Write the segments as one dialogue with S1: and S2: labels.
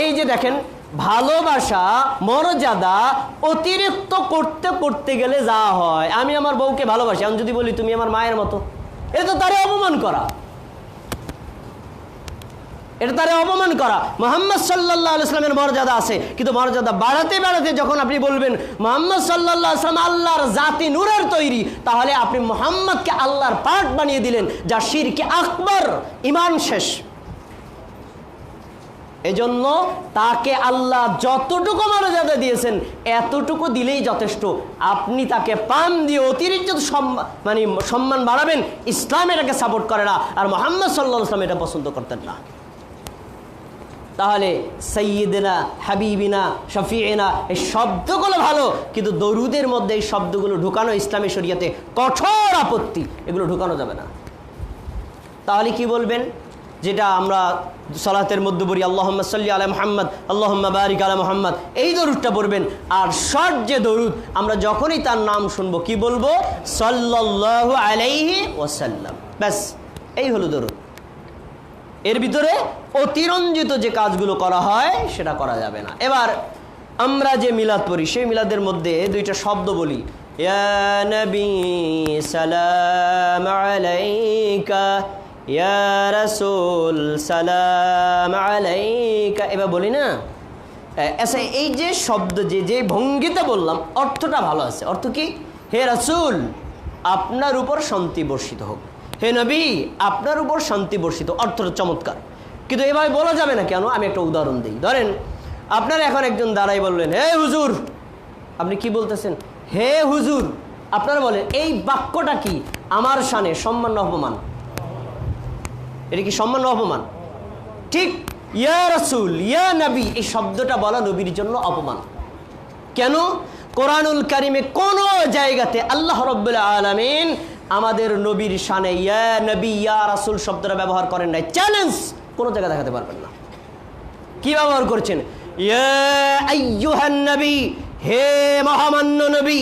S1: এই যে দেখেন, ভালোবাসা মর্যাদা অতিরিক্ত করতে করতে গেলে যা হয়। আমি আমার বউকে ভালোবাসি, আমি যদি বলি, তুমি আমার মায়ের মতো। এটা তো তারে অপমান করা। এটা তারে অপমান করা। মোহাম্মদ সাল্লাহ ইসলামের মর্যাদা আছে, কিন্তু মর্যাদা বাড়াতে বাড়াতে যখন আপনি বলবেন, মোহাম্মদ সাল্লাহ ইসলাম আল্লাহর জাতি নূরের তৈরি, তাহলে আপনি মোহাম্মদকে আল্লাহর পাঠ বানিয়ে দিলেন যা শিরকে আকবর ইমান শেষ। এজন্য তাকে আল্লাহ যতটুকু মর্যাদা দিয়েছেন, এতটুকু দিলেই যথেষ্ট। আপনি তাকে পান দিয়ে অতিরিক্ত মানে সম্মান বাড়াবেন, ইসলাম এটাকে সাপোর্ট করে না। আর মোহাম্মদ সাল্লাহ ইসলাম এটা পছন্দ করতেন না। তাহলে সৈয়দিনা হাবিবিনা শফিনা এই শব্দগুলো ভালো, কিন্তু দরুদের মধ্যে এই শব্দগুলো ঢুকানো ইসলামী শরিয়াতে কঠোর আপত্তি। এগুলো ঢুকানো যাবে না। তাহলে কি বলবেন? যেটা আমরা সলাতের মধ্যে বলি আল্লাহ সাল্লি আলা মোহাম্মদ আল্লাহ বারিক আলা মোহাম্মদ। এই দরুদটা পড়বেন। আর শর্ট যে দরুদ, আমরা যখনই তার নাম শুনব, কি বলব? সাল্লাহ আলাইহি ওয়াসাল্লাম। ব্যাস, এই হলো দরুদ। এর ভিতরে অতিরঞ্জিত যে কাজগুলো করা হয়, সেটা করা যাবে না। এবার আমরা যে মিলাদ পড়ি, সেই মিলাদের মধ্যে দুইটা শব্দ বলি। ইয়া নবী সালাম আলাইকা রাসূল, সালাম আলাইকা। এবার বলি না? আচ্ছা এই যে শব্দ যে যে ভঙ্গিতে বললাম, অর্থটা ভালো আছে। অর্থ কি? হে রাসূল, আপনার উপর শান্তি বর্ষিত হোক। হে নবী, আপনার উপর শান্তি বর্ষিত অর্থটা চমৎকার। কিন্তু এভাবে বলা যাবে না কেন? আমি একটা উদাহরণ দিই। ধরেন, আপনার এখন একজন দাঁড়াই বললেন, হে হুজুর, আপনি কি বলতেছেন? হে হুজুর, আপনারা বলেন, এই বাক্যটা কি? আমার শানে সম্মান অপমান এটা কি সম্মান অপমান? ঠিক, ইয়া রসুল, ইয়া নবী, এই শব্দটা বলা নবীর জন্য অপমান। কেন? কোরআনুল কারিমে কোন জায়গাতে আল্লাহ রব্বুল্লাহ আলমিন আমাদের নবীর শানে ইয়া নবী, ইয়া রাসুল শব্দটা ব্যবহার করেন নাই। চ্যালেঞ্জ কোনো জায়গায় দেখাতে পারবেন না। কি ব্যবহার করছেন? ইয়া নবী, হে মহামান্য নবী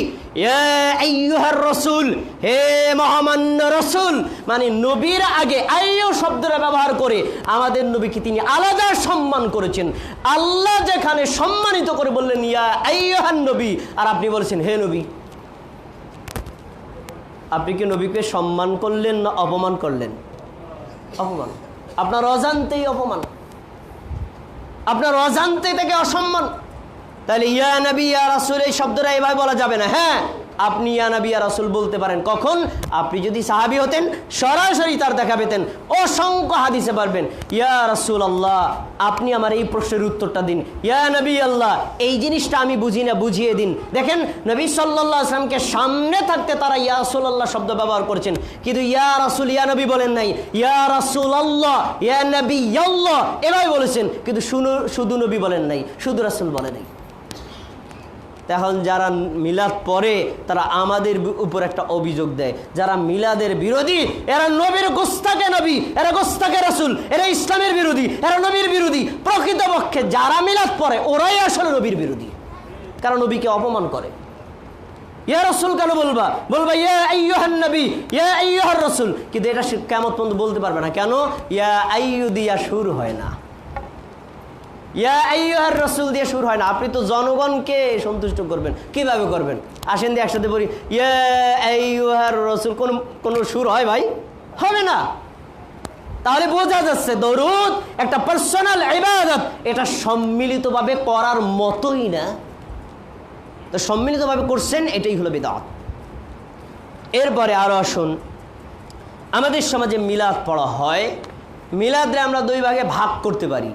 S1: হে মহামান্য রসুল মানে নবীর আগে শব্দটা ব্যবহার করে আমাদের নবীকে তিনি আলাদা সম্মান করেছেন। যেখানে সম্মানিত করে বললেন, ইয়া নবী আর আপনি বলছেন, হে নবী আপনি কি নবীকে সম্মান করলেন না অপমান করলেন? অপমান। আপনার অজান্তেই অপমান। আপনার অজান্তে থেকে অসম্মান। তাহলে ইয়া নবী, ইয়া রাসুল, এই শব্দটা এভাবে বলা যাবে না। হ্যাঁ আপনি ইয়া নবী, ইয়া রাসুল বলতে পারেন। কখন? আপনি যদি সাহাবি হতেন, সরাসরি তার দেখা পেতেন। অসংখ্য হাদিসে পারবেন। ইয়া রাসুল আল্লাহ আপনি আমার এই প্রশ্নের উত্তরটা দিন। ইয়া নবী, আল্লাহ, এই জিনিসটা আমি বুঝি না, বুঝিয়ে দিন। দেখেন, নবী সাল্লাহ আসলামকে সামনে থাকতে তারা ইয়া রাসুল আল্লাহ শব্দ ব্যবহার করেছেন। কিন্তু ইয়া রাসুল, ইয়া নবী বলেন নাই। ইয়া রাসুল আল্লাহ ইয়া নবী, আল্লাহ, এভাবে বলেছেন। কিন্তু শুধু নবী বলেন নাই, শুধু রাসুল বলে নাই। এখন যারা মিলাদ পড়ে, তারা আমাদের উপর একটা অভিযোগ দেয়। যারা মিলাদের বিরোধী, এরা নবীর গোস্তাকে নবী, এরা গোস্তাকে রাসুল, এরা ইসলামের বিরোধী, এরা নবীর বিরোধী। প্রকৃতপক্ষে যারা মিলাদ পরে ওরাই আসলে নবীর বিরোধী। কারণ নবীকে অপমান করে। ইয়া রসুল কেন বলবা? বলবা, ইয়া নবী, ইয়া রসুল। কিন্তু এটা কেমন বলতে পারবে না। কেন? ইয়া আইয়ু দিয়া শুরু হয় না। ইয়া রসুল দিয়ে শুরু হয় না। আপনি তো জনগণকে সন্তুষ্ট করবেন। কীভাবে করবেন? আসেন দিয়ে একসাথে বলি, ইয়া রসুল, কোন কোন সুর হয় ভাই? হবে না। তাহলে বোঝা যাচ্ছে, দরুদ একটা পার্সোনাল ইবাদত। এটা সম্মিলিতভাবে করার মতোই না। তো সম্মিলিতভাবে করছেন, এটাই হলো বিদাত। এরপরে আরও আসুন। আমাদের সমাজে মিলাদ পড়া হয়। মিলাদরে আমরা দুই ভাগে ভাগ করতে পারি।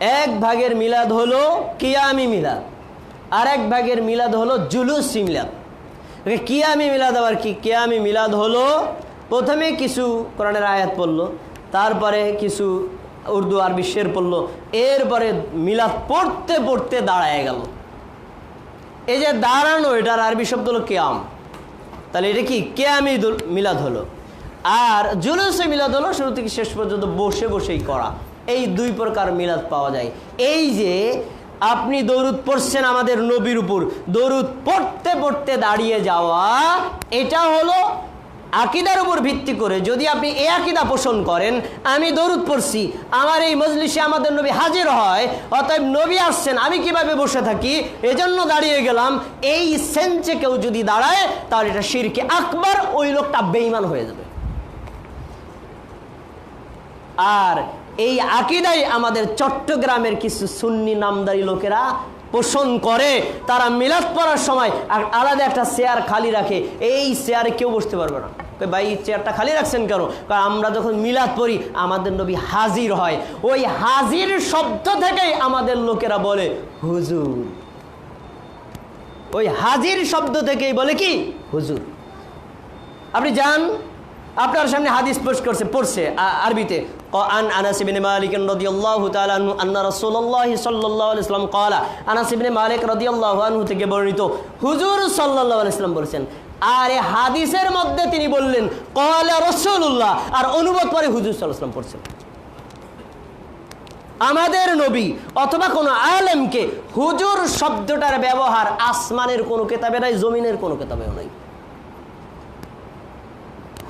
S1: এক ভাগের মিলাদ হলো কিয়ামি মিলাদ, আর এক ভাগের মিলাদ হলো জুলুসি মিলাদ। কিয়ামি মিলাদ আবার কি? কিয়ামি মিলাদ হলো প্রথমে কিছু কোরআনের আয়াত পড়ল, তারপরে কিছু উর্দু আরবি শের পড়ল, এরপরে মিলাদ পড়তে পড়তে দাঁড়ায় গেল। এই যে দাঁড়ানো, এটার আরবি শব্দ হলো কেয়াম। তাহলে এটা কি? কেয়ামি মিলাদ হলো। আর জুলুসে মিলাদ হলো শুরু থেকে শেষ পর্যন্ত বসে বসেই করা। এই দুই প্রকার মিলাদ পাওয়া যায়। এই যে আপনি দরুদ পড়ছেন আমাদের নবীর উপর, দরুদ পড়তে পড়তে দাঁড়িয়ে যাওয়া, এটা হলো আকিদার উপর ভিত্তি করে যদি আপনি এ আকিদা পোষণ করেন, আমি দরুদ পড়ছি, আমার এই মজলিসে আমাদের নবী হাজির হয়, অতএব নবী আসছেন, আমি কীভাবে বসে থাকি? এজন্য দাঁড়িয়ে গেলাম, এই সেন্সে কেউ যদি দাঁড়ায় তাহলে এটা শিরকে আকবার, ওই লোকটা বেইমান হয়ে যাবে। আর এই আকিদাই আমাদের চট্টগ্রামের কিছু সুন্নি নামদারি লোকেরা পোষণ করে। তারা মিলাদ পড়ার সময় আলাদা একটা চেয়ার খালি রাখে। এই চেয়ারে কেউ বসতে পারবে না। ভাই চেয়ারটা খালি রাখছেন কেন? কারণ আমরা যখন মিলাদ পড়ি, আমাদের নবী হাজির হয়। ওই হাজির শব্দ থেকেই আমাদের লোকেরা বলে, হুজুর। ওই হাজির শব্দ থেকেই বলে কি? হুজুর। আপনি যান। আপনার সামনে হাদিস পোস্ট করছে, পড়ছে আরবিতে। তিনি বললেন আর অনুবাদ পরে হুজুর ওয়াসাল্লাম পড়ছেন। আমাদের নবী অথবা কোনো আলেমকে হুজুর শব্দটার ব্যবহার আসমানের কোনো কেতাবে নাই, জমিনের কোনো কেতাবেও নাই।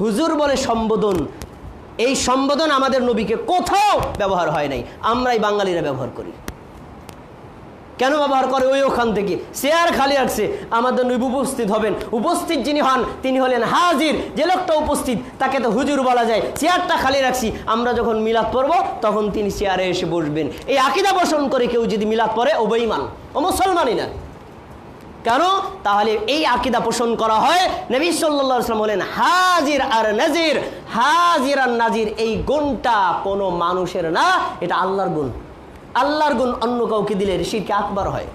S1: হুজুর বলে সম্বোধন। এই সম্বোধন আমাদের নবীকে কোথাও ব্যবহার হয় নাই। আমরাই বাঙালিরা ব্যবহার করি। কেন ব্যবহার করে? ওই ওখান থেকে। চেয়ার খালি আসছে আমাদের নবী উপস্থিত হবেন। উপস্থিত যিনি হন, তিনি হলেন হাজির। যে লোকটা উপস্থিত, তাকে তো হুজুর বলা যায়। চেয়ারটা খালি রাখছি। আমরা যখন মিলাদ পড়ব, তখন তিনি চেয়ারে এসে বসবেন। এই আকিদা পোষণ করে কেউ যদি মিলাদ পড়ে, ও বেঈমান। ও মুসলমানই না। কেন? তাহলে এই আকিদা পোষণ করা হয়। নবী সাল্লাম বলেন, হাজির আর নাজির। হাজির আর নাজির এই গুণটা কোনো মানুষের না, এটা আল্লাহর গুণ। আল্লাহর গুণ অন্য কাউকে দিলে ঋষিকে আকবার হয়?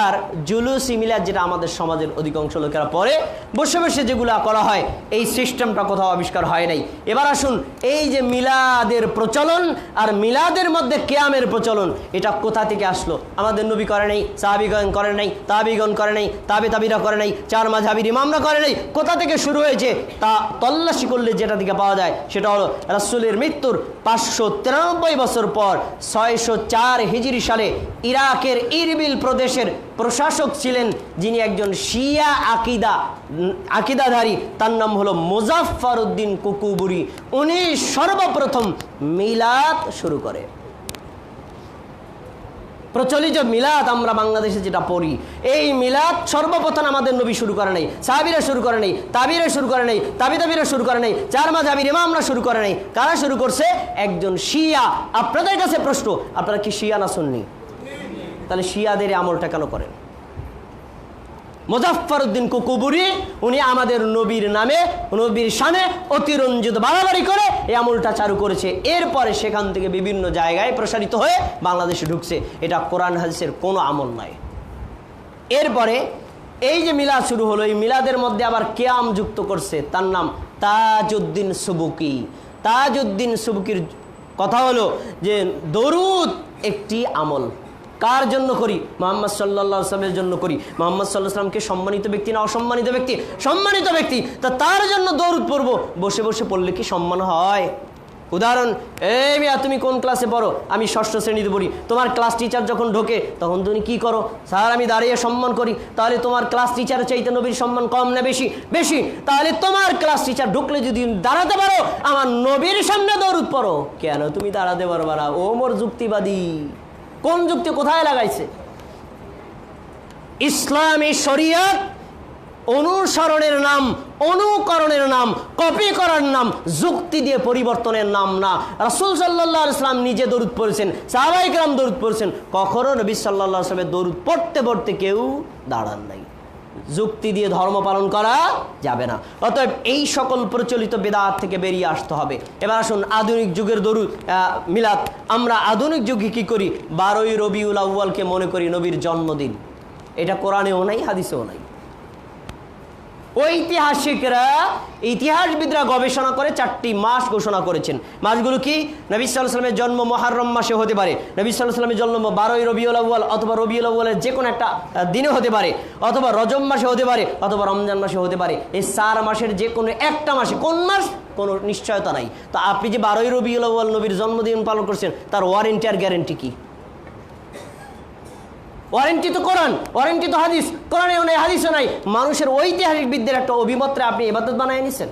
S1: আর জুলুসি মিলাদ যেটা আমাদের সমাজের অধিকাংশ লোকেরা পরে বসে বসে যেগুলা করা হয়, এই সিস্টেমটা কোথাও আবিষ্কার হয় নাই। এবার আসুন, এই যে মিলাদের প্রচলন আর মিলাদের মধ্যে কেয়ামের প্রচলন, এটা কোথা থেকে আসলো? আমাদের নবী করে নাই, সাহাবিগণ করে নাই, তাবিগণ করে নাই, তাবে তাবিরা করে নাই, চার মাঝাবির ইমামরা করে নাই। কোথা থেকে শুরু হয়েছে? তা তল্লাশি করলে যেটা থেকে পাওয়া যায়, সেটা হলো রাসূলের মৃত্যুর পাঁচশো তিরানব্বই বছর পর ছয়শো চার হিজরি সালে ইরাকের ইরবিল প্রদেশের প্রশাসক ছিলেন যিনি একজন শিয়া আকিদা, আকিদাধারী। তার নাম হলো মোজাফফর উদ্দিন কুকুবুরি। উনি সর্বপ্রথম মিলাদ শুরু করে। প্রচলিত মিলাদ আমরা বাংলাদেশে যেটা পড়ি, এই মিলাদ সর্বপ্রথম আমাদের নবী শুরু করে নাই, সাহাবিরা শুরু করে নাই, তাবিরা শুরু করে নাই, তাবি তাবিরা শুরু করে নাই, চার মাঝাবির ইমামরা শুরু করে নাই। কারা শুরু করছে? একজন শিয়া। আপনাদের কাছে প্রশ্ন, আপনারা কি শিয়া না শুননি তাহলে শিয়াদের আমলটা কেন করেন? মোজাফফর উদ্দিন কুকুবুরি, উনি আমাদের নবীর নামে, নবীর সামনে অতিরঞ্জিত বাড়াবাড়ি করে এই আমলটা চালু করেছে। এরপরে সেখান থেকে বিভিন্ন জায়গায় প্রসারিত হয়ে বাংলাদেশে ঢুকছে। এটা কোরআন হাদিসের কোনো আমল নয় এরপরে এই যে মিলাদ শুরু হলো, এই মিলাদের মধ্যে আবার কেয়াম যুক্ত করছে। তার নাম তাজউদ্দিন সুবুকি। তাজউদ্দিন সুবুকির কথা হলো যে দরুদ একটি আমল। কার জন্য করি? মোহাম্মদ সাল্লাহ আসলামের জন্য করি। মোহাম্মদ সাল্লাহ সাল্লামকে সম্মানিত ব্যক্তি না অসম্মানিত ব্যক্তি? সম্মানিত ব্যক্তি। তা তার জন্য দৌড় পড়ব। বসে বসে পড়লে কি সম্মান হয়? উদাহরণ, এই মিয়া, তুমি কোন ক্লাসে পড়ো? আমি ষষ্ঠ শ্রেণীতে পড়ি। তোমার ক্লাস টিচার যখন ঢোকে, তখন তুমি কি করো? স্যার, আমি দাঁড়িয়ে সম্মান করি। তাহলে তোমার ক্লাস টিচার চাইতে নবীর সম্মান কম না বেশি? বেশি। তাহলে তোমার ক্লাস টিচার ঢুকলে যদি দাঁড়াতে পারো, আমার নবীর সামনে দৌড় পড়ো। কেন? তুমি দাঁড়াতে পারবা না। ও মোর যুক্তিবাদী। কোন যুক্তি কোথায় লাগাইছে? ইসলামী শরিয়ত অনুসরণের নাম, অনুকরণের নাম, কপি করার নাম, যুক্তি দিয়ে পরিবর্তনের নাম না। রাসুল সাল্লাহ ইসলাম নিজে দরুদ পড়েছেন সাহাবাইকরাম দরুদ পড়েছেন। কখনো নবী সাল্লাহ আসলামের দরুদ পড়তে পড়তে কেউ দাঁড়ান নাই। যুক্তি দিয়ে ধর্ম পালন করা যাবে না। অতএব এই সকল প্রচলিত বেদাত থেকে বেরিয়ে আসতে হবে। এবার আসুন আধুনিক যুগের দরু মিলাদ। আমরা আধুনিক যুগে কি করি? বারোই রবিউল আউ্বালকে মনে করি নবীর জন্মদিন। এটা কোরআনেও নাই, হাদিসেও নাই। ঐতিহাসিকরা, ইতিহাসবিদরা গবেষণা করে চারটি মাস ঘোষণা করেছেন। মাসগুলো কি? নবী সাল্লামের জন্ম মহারম মাসে হতে পারে। নবী জন্ম বারোই রবিউল আউ্বাল অথবা রবিউল আউ্বালের যে কোনো একটা দিনে হতে পারে। অথবা রজম মাসে হতে পারে, অথবা রমজান মাসে হতে পারে। এই চার মাসের যে কোনো একটা মাসে, কোন মাস? কোনো নিশ্চয়তা নাই। তো আপনি যে বারোই রবিউল আউ্বাল নবীর জন্মদিন পালন করছেন, তার ওয়ারেন্টি আর গ্যারেন্টি কি? ওয়ারেন্টি তো কোরআন ওয়ারেন্টি তো হাদিস। কোরআনেও নাই, হাদিসও নাই। মানুষের ঐতিহাসিক বিদ্যের একটা অভিমতরে আপনি এবাদত বানায় নিছেন।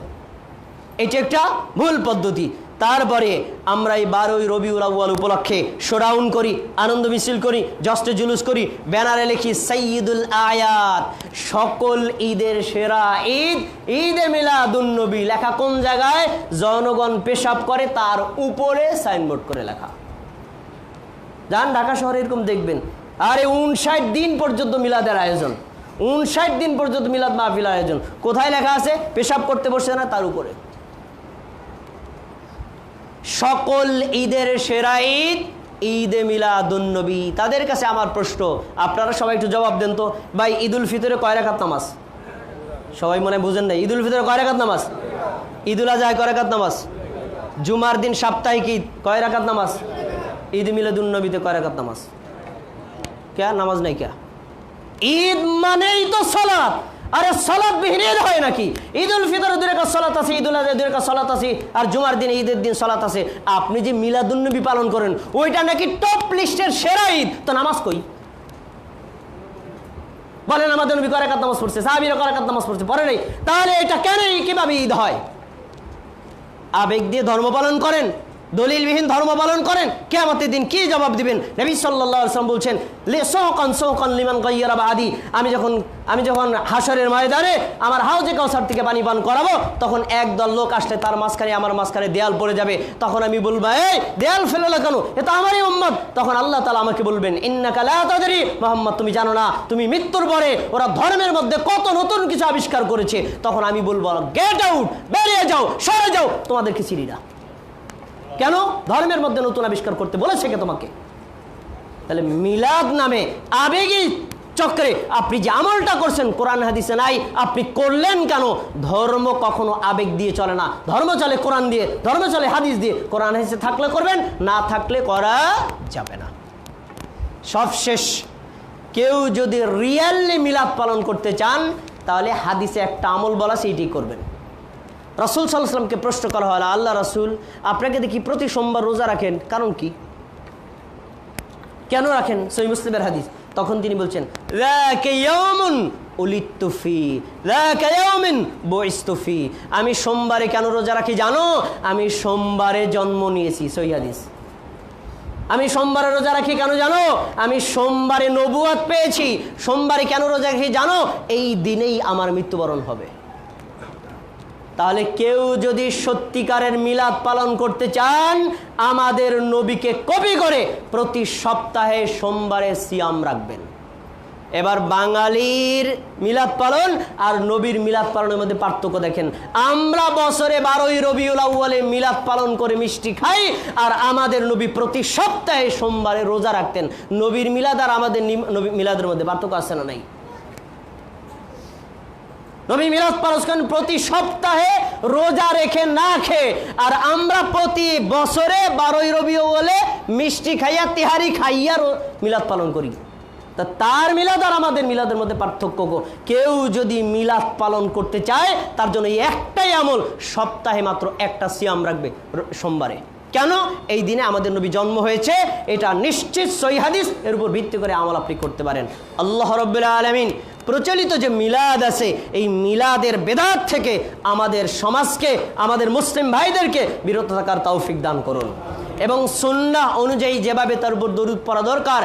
S1: এটি একটা ভুল পদ্ধতি। তারপরে আমরা এই বারোই রবিউল আউ্য়াল উপলক্ষে শোডাউন করি, আনন্দ মিছিল করি জস্টে জুলুস করি, ব্যানারে লিখি সৈয়দুল আয়াত। সকল ঈদের সেরা ঈদ, ঈদে মিলাদুন্নবী লেখা কোন জায়গায়? জনগণ পেশাব করে, তার উপরে সাইনবোর্ড করে লেখা। যান, ঢাকা শহরে এরকম দেখবেন। আরে উনষাট দিন পর্যন্ত মিলাদের আয়োজন। উনষাট দিন পর্যন্ত মিলাদ মাহফিল আয়োজন। কোথায় লেখা আছে? পেশাব করতে বসে না, তার উপরে। সকল ঈদের সেরা ঈদ, ঈদে মিলাদুন্নবী তাদের কাছে আমার প্রশ্ন, আপনারা সবাই একটু জবাব দেন তো। ভাই, ঈদুল ফিতরে কয় রাখাত নামাজ? সবাই মনে বুঝেন না ঈদুল ফিতরে কয় রাখাত নামাজ? ঈদুল আজহায় কয় রাখাত নামাজ? জুমার দিন সাপ্তাহিক ঈদ, কয় রাখাত নামাজ? ঈদ মিলাদুন্নবীতে কয় রাখাত নামাজ? কে নামাজ নাই কে ঈদ মানেই তো সলাৎ আরে সলাৎ বিহীন হয় নাকি ঈদ উল ফিতর দুই রেখা সলাৎ আছে ঈদ উল আজহা দুই রেখা সলাৎ আছে আর জুমার দিন ঈদের দিন সলাৎ আছে আপনি যে মিলাদুন্নবী পালন করেন ওইটা নাকি টপ লিস্টের সেরা ঈদ তো নামাজ কই বলেন আমাদের নবী কয় রাকাত নামাজ পড়ছে সাহাবীরা রাকাত নামাজ পড়ছে পরে নেই তাহলে এটা কেন কীভাবে ঈদ হয় আবেগ দিয়ে ধর্ম পালন করেন দলিলবিহীন ধর্ম পালন করেন, কেয়ামতের দিন কি জবাব দিবেন? নবী ওয়াসাল্লাম বলছেন, লে সৌকান সৌকান লিমান গাইয়ারা বাদি আমি যখন আমি যখন হাসরের ময়দানে আমার হাউজে কাউসার থেকে পানি পান করাবো, তখন একদল লোক আসলে তার মাঝখানে, আমার মাঝখানে দেয়াল পড়ে যাবে। তখন আমি বলব, এই, দেয়াল ফেলে কেন? এ তো আমারই উম্মত। তখন আল্লাহ তালা আমাকে বলবেন, ইন্নাকা লা তাদরি। মোহাম্মদ, তুমি জানো না, তুমি মৃত্যুর পরে ওরা ধর্মের মধ্যে কত নতুন কিছু আবিষ্কার করেছে। তখন আমি বলব, গেট আউট, বেরিয়ে যাও, সরে যাও, তোমাদেরকে চিনি না। কেন? ধর্মের মধ্যে নতুন আবিষ্কার করতে বলেছে কে তোমাকে? তাহলে মিলাদ নামে আবেগী চক্রে আপনি যে আমলটা করছেন, কোরআন হাদিসে নাই, আপনি করলেন কেন? ধর্ম কখনো আবেগ দিয়ে চলে না। ধর্ম চলে কোরআন দিয়ে, ধর্ম চলে হাদিস দিয়ে। কোরআন হাদিসে থাকলে করবেন, না থাকলে করা যাবে না। সবশেষ, কেউ যদি রিয়েলি মিলাদ পালন করতে চান, তাহলে হাদিসে একটা আমল বলা সেইটি করবেন। রাসুল সাল্লাহামকে প্রশ্ন করা হয় আল্লাহ রাসুল আপনাকে দেখি প্রতি সোমবার রোজা রাখেন কারণ কি? কেন রাখেন? সই মুসলিমের হাদিস। তখন তিনি বলছেন "যাকা ইয়াউমুন উলিদতু ফি, যাকা ইয়াউমিন বুইসতু ফি। আমি সোমবারে কেন রোজা রাখি জানো? আমি সোমবারে জন্ম নিয়েছি সই হাদিস। আমি সোমবারে রোজা রাখি কেন জানো? আমি সোমবারে নবুয়াত পেয়েছি। সোমবারে কেন রোজা রাখি জানো? এই দিনেই আমার মৃত্যুবরণ হবে। তাহলে কেউ যদি সত্যিকারের মিলাদ পালন করতে চান, আমাদের নবীকে কপি করে প্রতি সপ্তাহে সোমবারে সিয়াম রাখবেন। এবার বাঙালির মিলাদ পালন আর নবীর মিলাদ পালনের মধ্যে পার্থক্য দেখেন। আমরা বছরে বারোই রবিউল আউ্বালে মিলাদ পালন করে মিষ্টি খাই আর আমাদের নবী প্রতি সপ্তাহে সোমবারে রোজা রাখতেন। নবীর মিলাদ আর আমাদের মিলাদের মধ্যে পার্থক্য আছে না নাই? নবী মিরাজ পারস করেন প্রতি সপ্তাহে রোজা রেখে না খেয়ে, আর আমরা প্রতি বছরে বারোই রবি বলে মিষ্টি খাইয়া, তিহারি খাইয়া মিলাদ পালন করি। তা তার মিলাদ আর আমাদের মিলাদের মধ্যে পার্থক্য। কেউ যদি মিলাদ পালন করতে চায়, তার জন্য এই একটাই আমল, সপ্তাহে মাত্র একটা সিয়াম রাখবে সোমবারে। কেন? এই দিনে আমাদের নবী জন্ম হয়েছে, এটা নিশ্চিত সই হাদিস, এর উপর ভিত্তি করে আমল আপনি করতে পারেন। আল্লাহ রব্বুল্লাহ আলমিন প্রচলিত যে মিলাদ আছে, এই মিলাদের বেদাত থেকে আমাদের সমাজকে, আমাদের মুসলিম ভাইদেরকে বিরত থাকার তৌফিক দান করুন। এবং সুন্না অনুযায়ী যেভাবে তার উপর দরুদ পড়া দরকার